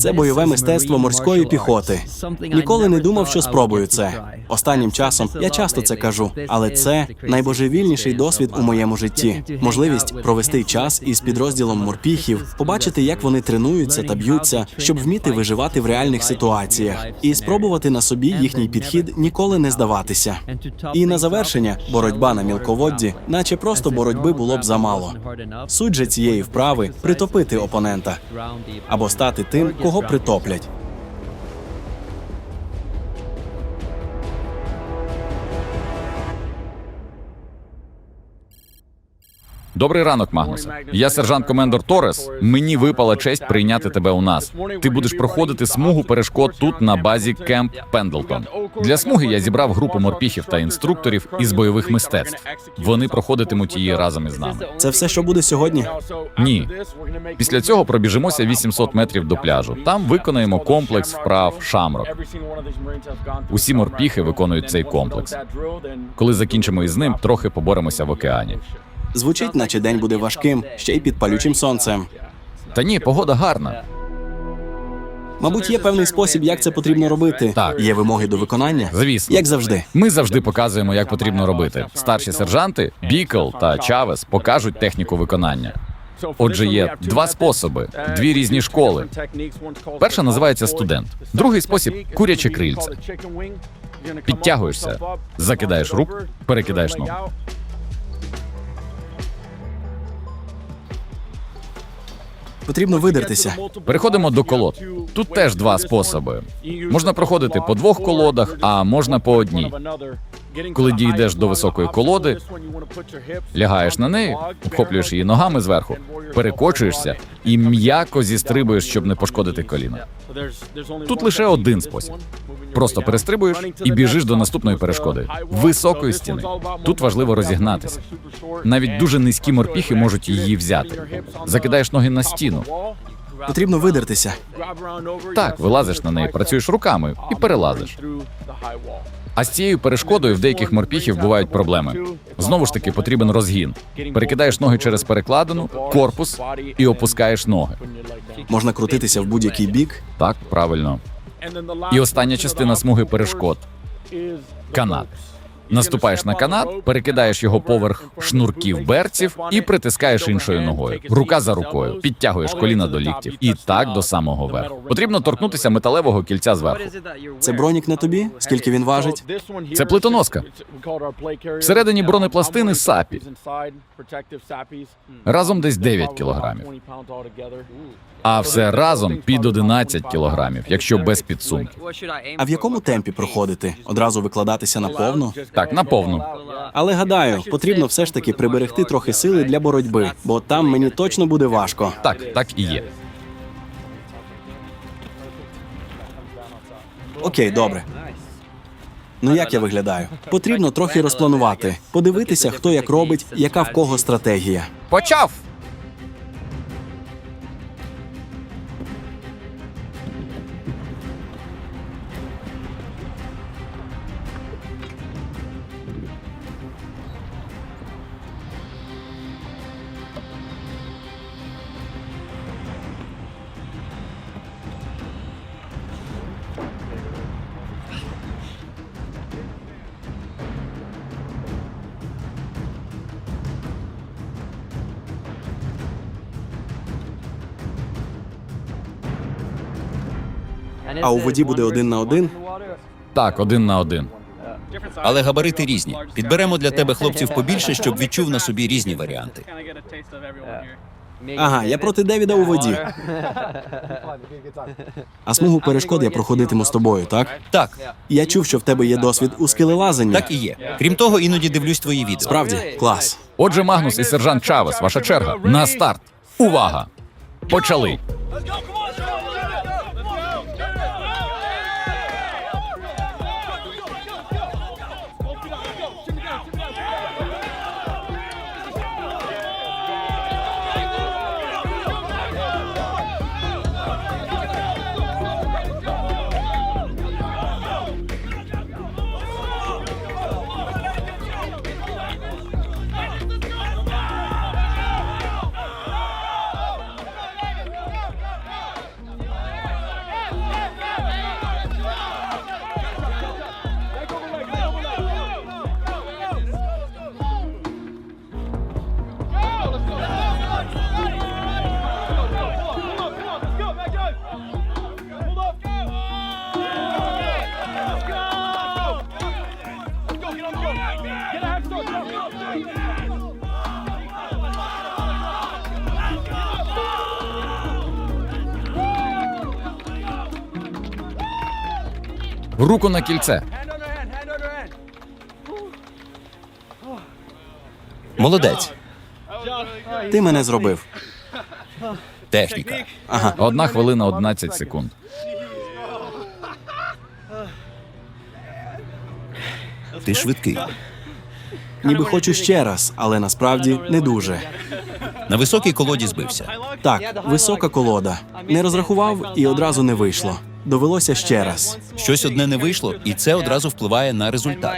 Це бойове мистецтво морської піхоти. Ніколи не думав, що спробую це. Останнім часом я часто це кажу, але це найбожевільніший досвід у моєму житті. Можливість провести час із підрозділом морпіхів, побачити, як вони тренуються та б'ються, щоб вміти виживати в реальних ситуаціях, і спробувати на собі їхній підхід ніколи не здаватися. І на завершення боротьба на мілководді, наче просто боротьби було б замало. Суть же цієї вправи притопити опонента або стати тим, кого притоплять. Добрий ранок, Магнусе. Я сержант комендор Торес. Мені випала честь прийняти тебе у нас. Ти будеш проходити смугу перешкод тут на базі Кемп Пендлтон. Для смуги я зібрав групу морпіхів та інструкторів із бойових мистецтв. Вони проходитимуть її разом із нами. Це все, що буде сьогодні. Ні. Після цього пробіжимося 800 метрів до пляжу. Там виконаємо комплекс вправ шамрок. Усі морпіхи виконують цей комплекс. Коли закінчимо із ним, трохи поборемося в океані. Звучить, наче день буде важким, ще й під палючим сонцем. Та ні, погода гарна. Мабуть, є певний спосіб, як це потрібно робити. Так. Є вимоги до виконання. Звісно. Як завжди. Ми завжди показуємо, як потрібно робити. Старші сержанти, Бікл та Чавес покажуть техніку виконання. Отже, є два способи, дві різні школи. Перша називається студент. Другий спосіб куряче крильце. Підтягуєшся, закидаєш руку, перекидаєш ногу. Потрібно видертися. Переходимо до колод. Тут теж два способи. Можна проходити по двох колодах, а можна по одній. Коли дійдеш до високої колоди, Лягаєш на неї, обхоплюєш її ногами зверху, перекочуєшся і м'яко зістрибуєш, щоб не пошкодити коліна. Тут лише один спосіб. Просто перестрибуєш і біжиш до наступної перешкоди високої стіни. Тут важливо розігнатися. Навіть дуже низькі морпіхи можуть її взяти. Закидаєш ноги на стіну. Потрібно видертися. Так, вилазиш на неї, працюєш руками і перелазиш. А з цією перешкодою в деяких морпіхів бувають проблеми. Знову ж таки, потрібен розгін. Перекидаєш ноги через перекладину, корпус і опускаєш ноги. Можна крутитися в будь-який бік. Так, правильно. І остання частина смуги перешкод канат. Наступаєш на канат, перекидаєш його поверх шнурків берців і притискаєш іншою ногою. Рука за рукою, підтягуєш коліна до ліктів. І так до самого верху. Потрібно торкнутися металевого кільця зверху. Це бронік на тобі? Скільки він важить? Це плитоноска. Всередині бронепластини сапі. Разом десь 9 кілограмів. А все разом під 11 кілограмів, якщо без підсумків. А в якому темпі проходити? Одразу викладатися на повну? Так, наповну. Але гадаю, потрібно все ж таки приберегти трохи сили для боротьби, бо там мені точно буде важко. Так, так і є. Окей, добре. Ну як я виглядаю? Потрібно трохи розпланувати, подивитися, хто як робить, яка в кого стратегія. Почав! А у воді буде один на один. Так, один на один. Але габарити різні. Підберемо для тебе хлопців побільше, щоб відчув на собі різні варіанти. Ага, я проти Девіда у воді. А смугу перешкод я проходитиму з тобою, так? Так, Я чув, що в тебе є досвід у скелелазанні. так і є. Крім того, іноді дивлюсь твої відео. Справді, клас. Отже, Магнус і сержант Чавес, ваша черга. На старт. Увага! Почали. Руку на кільце. Молодець. Ти мене зробив. Техніка. Ага. Одна хвилина 11 секунд. Ти швидкий. Ніби хочу ще раз, але насправді не дуже. На високій колоді збився. Так, висока колода. Не розрахував і одразу не вийшло. Довелося ще раз. Щось одне не вийшло, і це одразу впливає на результат.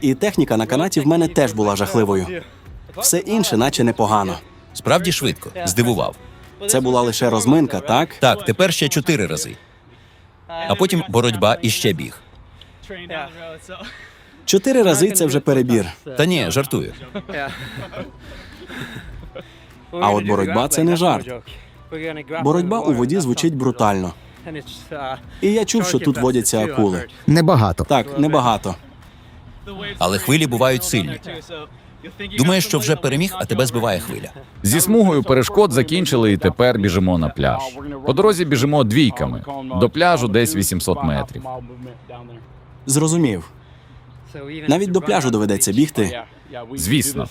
І техніка на канаті в мене теж була жахливою. Все інше, наче непогано. Справді швидко. Здивував. Це була лише розминка, так? Так, тепер ще чотири рази. А потім боротьба і ще біг. Чотири рази це вже перебір. Та ні, жартую. А от боротьба це не жарт. Боротьба у воді звучить брутально. І я чув, що тут водяться акули. Небагато. Так, небагато. Але хвилі бувають сильні. Думаєш, що вже переміг, а тебе збиває хвиля. Зі смугою перешкод закінчили і тепер біжимо на пляж. По дорозі біжимо двійками. До пляжу десь 800 метрів. Зрозумів. Навіть до пляжу доведеться бігти. Звісно.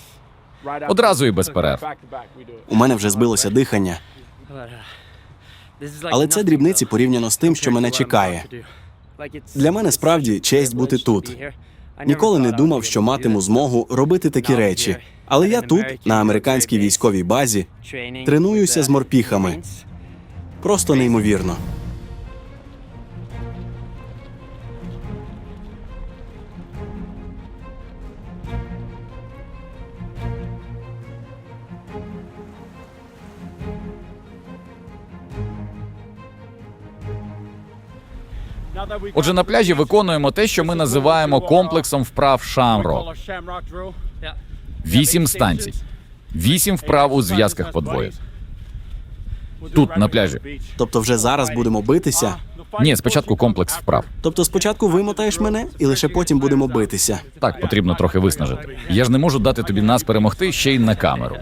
Одразу і без перерв. У мене вже збилося дихання. Але це дрібниці порівняно з тим, що мене чекає. Для мене справді честь бути тут. Ніколи не думав, що матиму змогу робити такі речі. Але я тут, на американській військовій базі, тренуюся з морпіхами. Просто неймовірно. Отже, на пляжі виконуємо те, що ми називаємо комплексом вправ Шамрок. Вісім станцій, вісім вправ у зв'язках подвоє. Тут, на пляжі. Тобто, вже зараз будемо битися. Ні, спочатку комплекс вправ. Тобто, спочатку вимотаєш мене, і лише потім будемо битися. Так, потрібно трохи виснажити. Я ж не можу дати тобі нас перемогти ще й на камеру.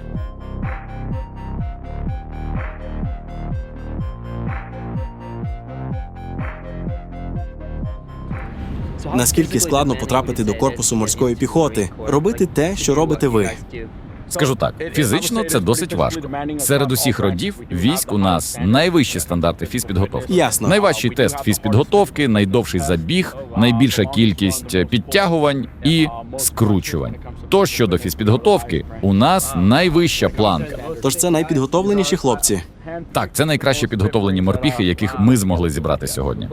Наскільки складно потрапити до корпусу морської піхоти, робити те, що робите ви. Скажу так, фізично це досить важко. Серед усіх родів військ у нас найвищі стандарти фізпідготовки. Ясно. Найважчий тест фізпідготовки, найдовший забіг, найбільша кількість підтягувань і скручувань. То щодо фізпідготовки, у нас найвища планка. Тож це найпідготовленіші хлопці. Так, це найкраще підготовлені морпіхи, яких ми змогли зібрати сьогодні.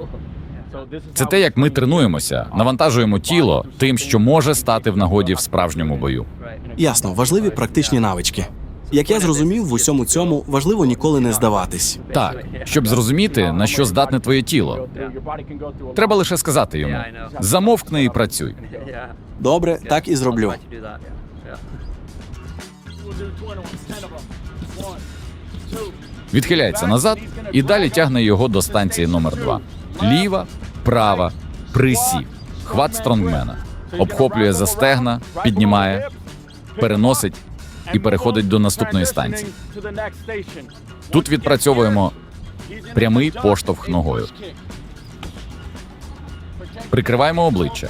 Це те, як ми тренуємося, навантажуємо тіло тим, що може стати в нагоді в справжньому бою. Ясно, важливі практичні навички. Як я зрозумів, в усьому цьому важливо ніколи не здаватись. Так, щоб зрозуміти, на що здатне твоє тіло, треба лише сказати йому: замовкни і працюй. Добре, так і зроблю. Відхиляється назад і далі тягне його до станції номер 2 Ліва, права, присів. Хват стронгмена. Обхоплює за стегна, піднімає, переносить і переходить до наступної станції. Тут відпрацьовуємо прямий поштовх ногою. Прикриваємо обличчя.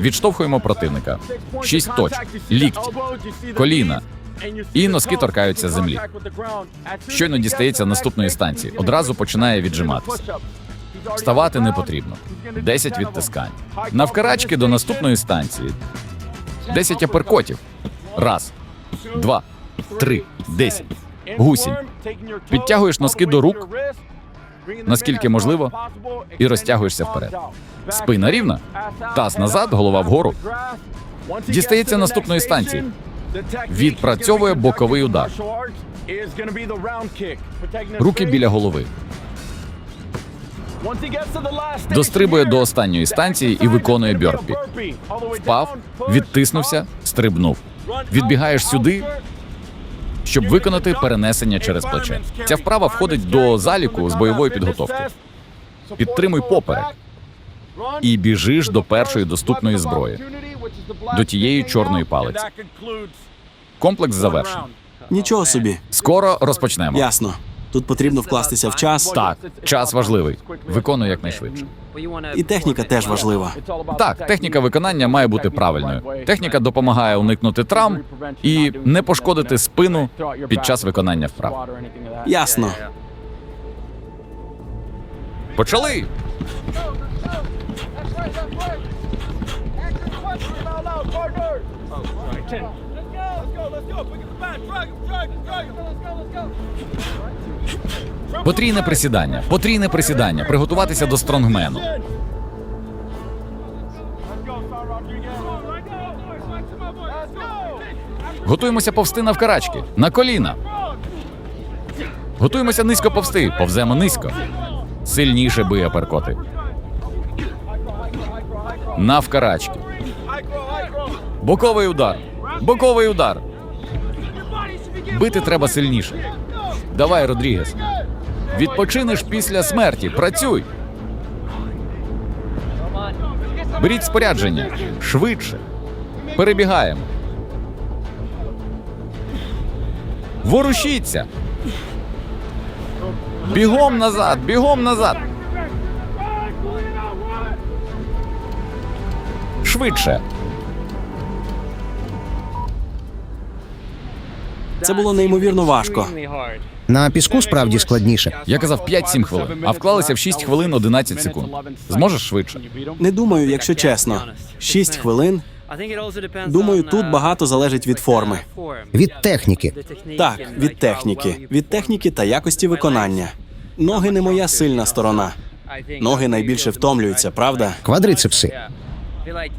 Відштовхуємо противника. Шість точок, лікті, коліна. І носки торкаються землі. Щойно дістається наступної станції. Одразу починає віджиматися. Вставати не потрібно. 10 відтискань. Навкарачки до наступної станції. 10 аперкотів. Раз, два, три, десять. Гусінь. Підтягуєш носки до рук, наскільки можливо, і розтягуєшся вперед. Спина рівна, таз назад, голова вгору. Дістається наступної станції. Відпрацьовує боковий удар. Руки біля голови. Дострибує до останньої станції і виконує бьорпі. Впав, відтиснувся, стрибнув. Відбігаєш сюди, щоб виконати перенесення через плече. Ця вправа входить до заліку з бойової підготовки. Підтримуй поперек і біжиш до першої доступної зброї, до тієї чорної палиці. Комплекс завершений. Нічого собі. Скоро розпочнемо. Ясно. Тут потрібно вкластися в час. Так, час важливий. Виконуй якнайшвидше. І техніка теж важлива. Так, техніка виконання має бути правильною. Техніка допомагає уникнути травм і не пошкодити спину під час виконання вправ. Ясно. Почали! Потрійне присідання. Потрійне присідання. Приготуватися до стронгмену. Готуємося повсти навкарачки. На коліна. Готуємося низько повсти. Повземо низько. Сильніше бий аперкоти. Навкарачки. Боковий удар. Боковий удар. Бити треба сильніше. Давай, Родрігес. Відпочинеш після смерті. Працюй. Беріть спорядження. Швидше. Перебігаємо. Ворушіться. Бігом назад, бігом назад. Швидше. Це було неймовірно важко. На піску справді складніше. Я казав 5-7 хвилин, а вклалися в 6 хвилин 11 секунд. Зможеш швидше? Не думаю, якщо чесно. Шість хвилин. Думаю, тут багато залежить від форми. Від техніки. Так, від техніки, від техніки та якості виконання. Ноги не моя сильна сторона. Ноги найбільше втомлюються, правда? Квадрицепси.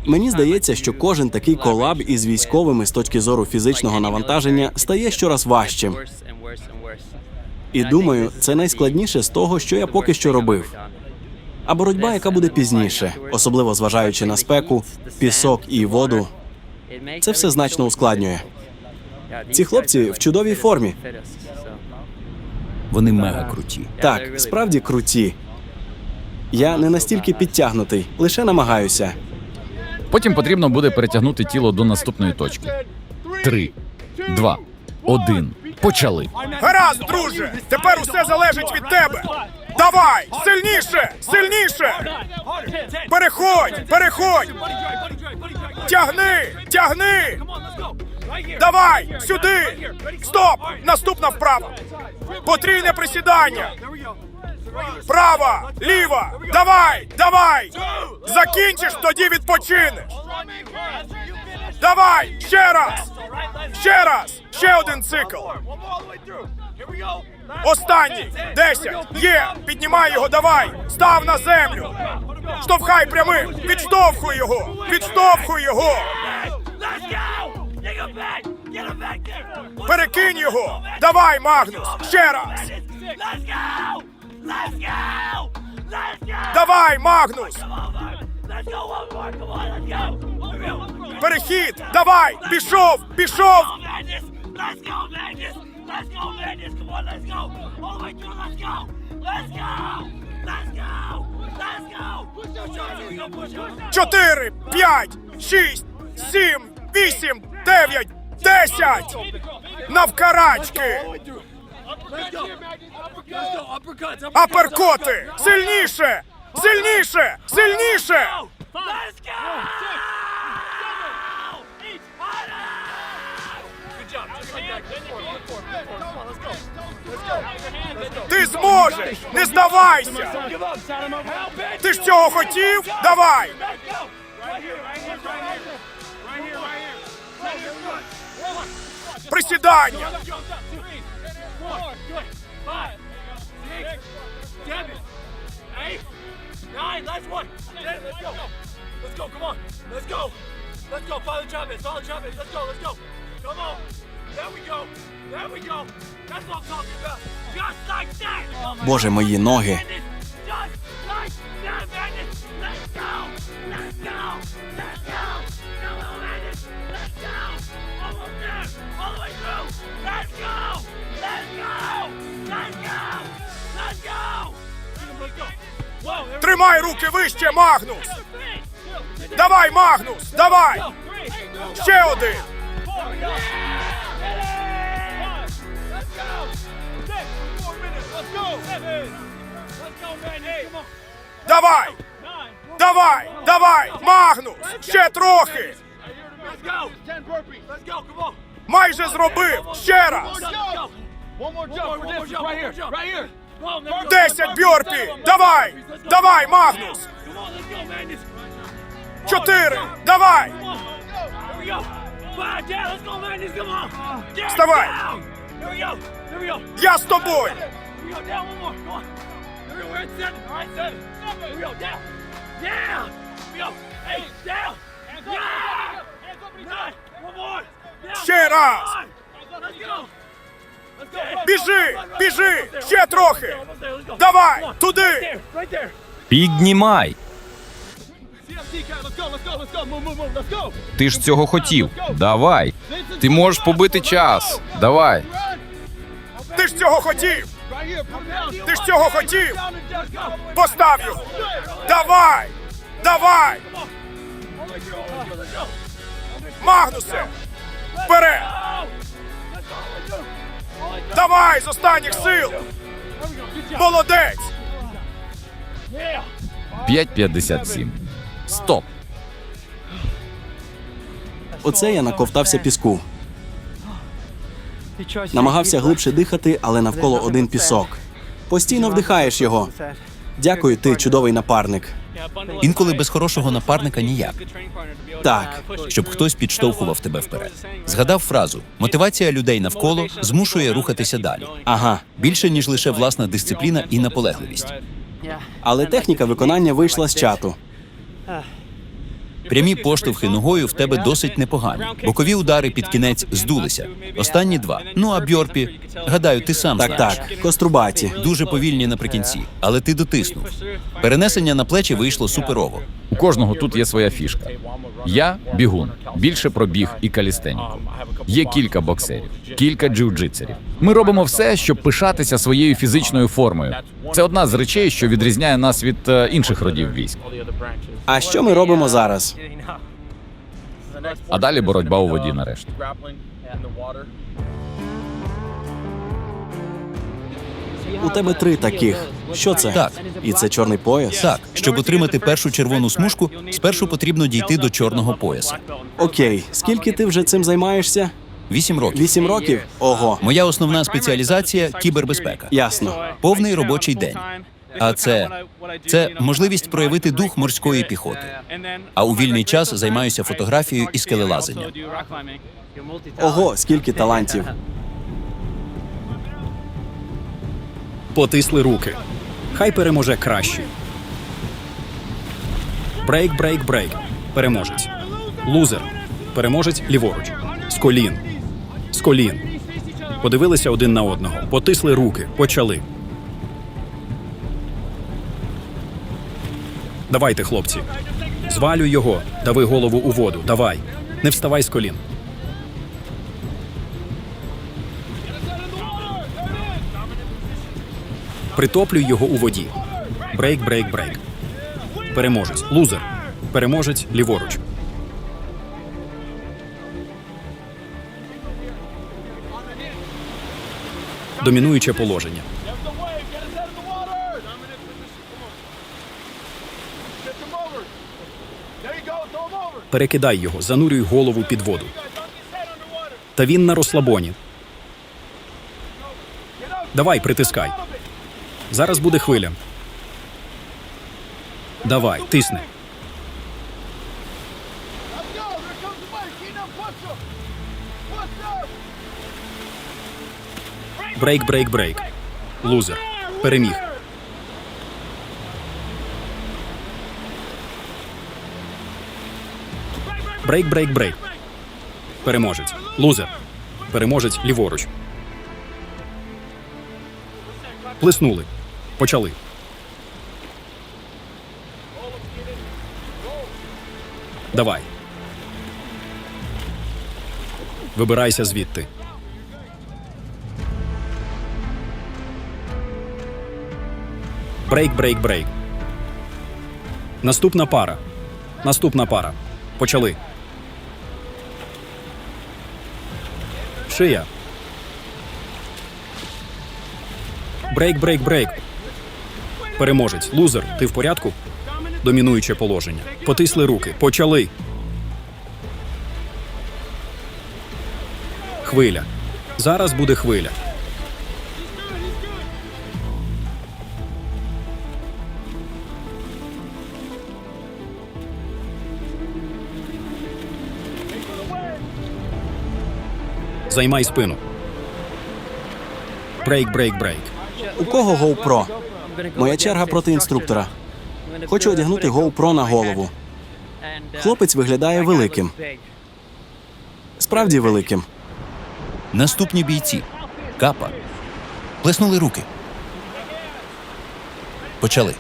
Мені здається, що кожен такий колаб із військовими з точки зору фізичного навантаження стає щораз важчим. І думаю, це найскладніше з того, що я поки що робив. А боротьба, яка буде пізніше, особливо зважаючи на спеку, пісок і воду, це все значно ускладнює. Ці хлопці в чудовій формі. Вони мега круті. Так, справді круті. Я не настільки підтягнутий, лише намагаюся. Потім потрібно буде перетягнути тіло до наступної точки. Три, два, один. Почали. Гаразд, друже! Тепер усе залежить від тебе! Давай! Сильніше! Сильніше! Переходь! Переходь! Тягни! Тягни! Давай! Сюди! Стоп! Наступна вправа! Потрійне присідання! Права! Ліва! Давай! Давай! Закінчиш, тоді відпочинеш! Давай! Ще раз! Ще раз! Ще один цикл! Останній! Десять! Є! Піднімай його, давай! Став на землю! Штовхай прямим! Відштовхуй його! Відштовхуй його! Перекинь його! Давай, Магнус! Ще раз! Давай, Магнус! Перехід! Давай! Пішов! Пішов! Let's go, Magnus! Let's go, Magnus! Come on, let's go! All the way through, let's go! Let's go! Let's go! Let's go! Push your shoulders, go push your Чотири, п'ять, шість, сім, вісім, дев'ять, десять! Навкарачки! Аперкоти! Сильніше! Сильніше! Сильніше! Ти зможеш! Не здавайся! Ти ж цього хотів? Давай! Присідання! Nine, last one. Ten, let's go. Let's go, come on. Let's go. Let's go. Follow Chavez. Follow Chavez. Let's go, let's go. Come on. There we go. There we go. That's what I'm talking about. Just like that. Боже, мої ноги. Madness. Just like that, Тримай руки вище, Магнус! Давай, Магнус! Давай! Ще один! Давай! Давай! Давай! Магнус! Ще трохи! Майже зробив! Ще раз! One more jump. One more jump. Right here. Right here. Come on, let's go. Десять бьорпі! Давай! Давай, Магнус! Come on, let's go, Magnus. Чотири! Давай! Вставай. Я з тобою! Ще раз! Біжи! Біжи! Ще трохи! Давай! Туди! Піднімай! Ти ж цього хотів. Давай. Ти можеш побити час. Давай. Ти ж цього хотів! Ти ж цього хотів! Постав його! Давай! Давай! Магнусе! Вперед! Давай з останніх сил! Молодець! 5.57. Стоп. Оце я наковтався піску. Намагався глибше дихати, але навколо один пісок. Постійно вдихаєш його. Дякую, ти чудовий напарник. Інколи без хорошого напарника ніяк, Так, щоб хтось підштовхував тебе вперед. Згадав фразу: мотивація людей навколо змушує рухатися далі. ага. Більше ніж лише власна дисципліна і наполегливість. Але техніка виконання вийшла з чату. Прямі поштовхи ногою в тебе досить непогані. Бокові удари під кінець здулися. Останні два. Ну а бьорпі, гадаю, ти сам Так, знаєш. так, кострубаті. Дуже повільні наприкінці, але ти дотиснув. Перенесення на плечі вийшло суперово. У кожного тут є своя фішка. Я бігун, більше про біг і калістеніку. Є кілька боксерів, кілька джиу-джитсерів. Ми робимо все, щоб пишатися своєю фізичною формою. Це одна з речей, що відрізняє нас від е, інших родів військ. А що ми робимо зараз? А далі боротьба у воді нарешті. У тебе три таких. Що це? Так. І це чорний пояс? Так, щоб отримати першу червону смужку, спершу потрібно дійти до чорного пояса. Окей, скільки ти вже цим займаєшся? Вісім років. Вісім років? Ого, Моя основна спеціалізація кібербезпека. ясно. Повний робочий день. А це це можливість проявити дух морської піхоти. А у вільний час займаюся фотографією і скелелазанням. Ого, скільки талантів. Потисли руки. Хай переможе кращий. Брейк, брейк, брейк. Переможець. Лузер. Переможець ліворуч. З колін. З колін. Подивилися один на одного. Потисли руки. Почали. Давайте, хлопці. Звалюй його. Дави голову у воду. Давай. Не вставай з колін. Притоплюй його у воді. Брейк, брейк, брейк. Переможець. Лузер. Переможець ліворуч. Домінуюче положення. Перекидай його, занурюй голову під воду. Та він на розслабоні. Давай, притискай. Зараз буде хвиля. Давай, тисни. Брейк, брейк, брейк. Лузер. Переміг. Брейк, брейк, брейк. Переможець. Лузер. Переможець ліворуч. Плеснули. Почали. Давай. Вибирайся звідти. Брейк, брейк, брейк. Наступна пара. Наступна пара. Почали. Шия. Брейк, брейк, брейк. Переможець. Лузер, ти в порядку? Домінуюче положення. Потисли руки. Почали. Хвиля. Зараз буде хвиля. Займай спину. Брейк, брейк, брейк. У кого GoPro? Моя черга проти інструктора. Хочу одягнути GoPro на голову. Хлопець виглядає великим. Справді великим. Наступні бійці. Капа. Плеснули руки. Почали.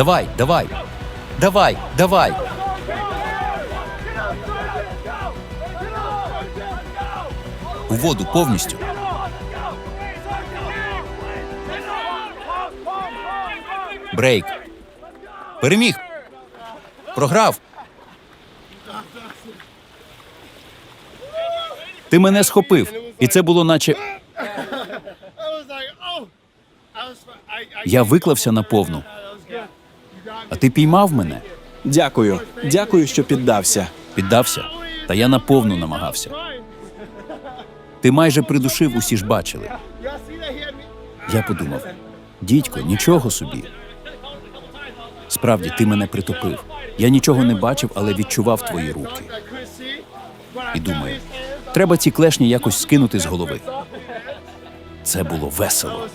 Давай, давай. Давай, давай. У воду повністю. Брейк. Переміг. Програв. Ти мене схопив. І це було наче. Я виклався на повну. А ти піймав мене, Дякую. Дякую, що піддався. піддався, та я на повну намагався. Ти майже придушив, усі ж бачили. Я подумав: дідько, нічого собі. Справді, ти мене притопив. Я нічого не бачив, але відчував твої руки. І думаю, треба ці клешні якось скинути з голови. Це було весело.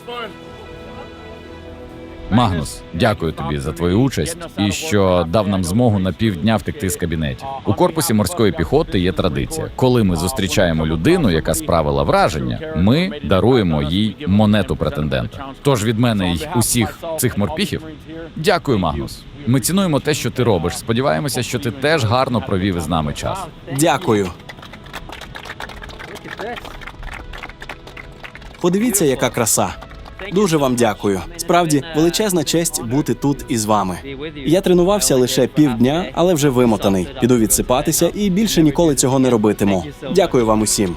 Магнус, дякую тобі за твою участь і що дав нам змогу на півдня втекти з кабінетів. У корпусі морської піхоти є традиція. Коли ми зустрічаємо людину, яка справила враження, ми даруємо їй монету претендента. Тож від мене й усіх цих морпіхів. Дякую, Магнус. Ми цінуємо те, що ти робиш. Сподіваємося, що ти теж гарно провів із нами час. Дякую. Подивіться, яка краса. Дуже вам дякую. Справді величезна честь бути тут із вами. Я тренувався лише півдня, але вже вимотаний. Піду відсипатися і більше ніколи цього не робитиму. Дякую вам усім.